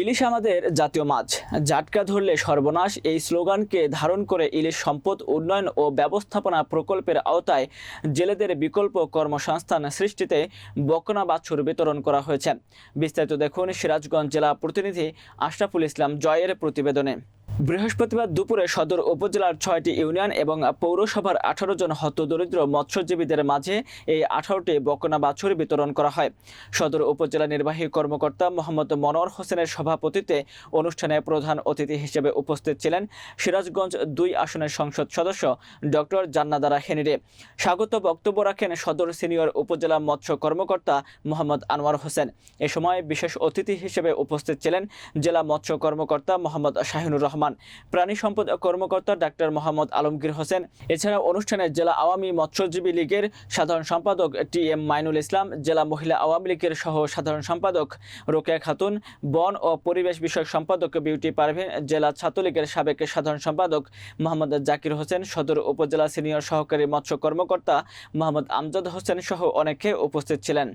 ইলিশ আমাদের জাতীয় মাছ। জাটকা ধরলে সর্বনাশ এই স্লোগানকে ধারণ করে ইলিশ সম্পদ উন্নয়ন ও ব্যবস্থাপনা প্রকল্পের আওতায় জেলেদের বিকল্প কর্মসংস্থান সৃষ্টিতে বকনা বাছুর বিতরণ করা হয়েছে। বিস্তারিত দেখুন সিরাজগঞ্জ জেলা প্রতিনিধি আশরাফুল ইসলাম জয়ের প্রতিবেদনে। বৃহস্পতিবার দুপুরে সদর উপজেলার ছয়টি ইউনিয়ন এবং পৌরসভার আঠারো জন হতদরিদ্র মৎস্যজীবীদের মাঝে এই আঠারোটি বকনা বাছুর বিতরণ করা হয়। সদর উপজেলা নির্বাহী কর্মকর্তা মোহাম্মদ মনোয়ার হোসেনের সভাপতিত্বে অনুষ্ঠানে প্রধান অতিথি হিসেবে উপস্থিত ছিলেন সিরাজগঞ্জ দুই আসনের সংসদ সদস্য ডক্টর জান্নাদারা হেনিরে স্বাগত বক্তব্য রাখেন সদর সিনিয়র উপজেলা মৎস্য কর্মকর্তা মোহাম্মদ আনোয়ার হোসেন। এ সময় বিশেষ অতিথি হিসেবে উপস্থিত ছিলেন জেলা মৎস্য কর্মকর্তা মোহাম্মদ শাহিনুর রহমান। প্রাণী সম্পদ কর্মকর্তা ডাক্তার মোহাম্মদ আলমগীর হোসেন। এছাড়া অনুষ্ঠানে জেলা আওয়ামী মৎস্যজীবী লীগের সাধারণ সম্পাদক টি এম মাইনুল ইসলাম, জেলা মহিলা আওয়ামী লীগের সহ সাধারণ সম্পাদক রোকেয়া খাতুন, বন ও পরিবেশ বিষয়ক সম্পাদক বিউটি পারভিন, জেলা ছাত্রলীগের সাবেক সাধারণ সম্পাদক মোহাম্মদ জাকির হোসেন, সদর উপজেলা সিনিয়র সহকারী মৎস্য কর্মকর্তা মোহাম্মদ আমজাদ হোসেন সহ অনেকে উপস্থিত ছিলেন।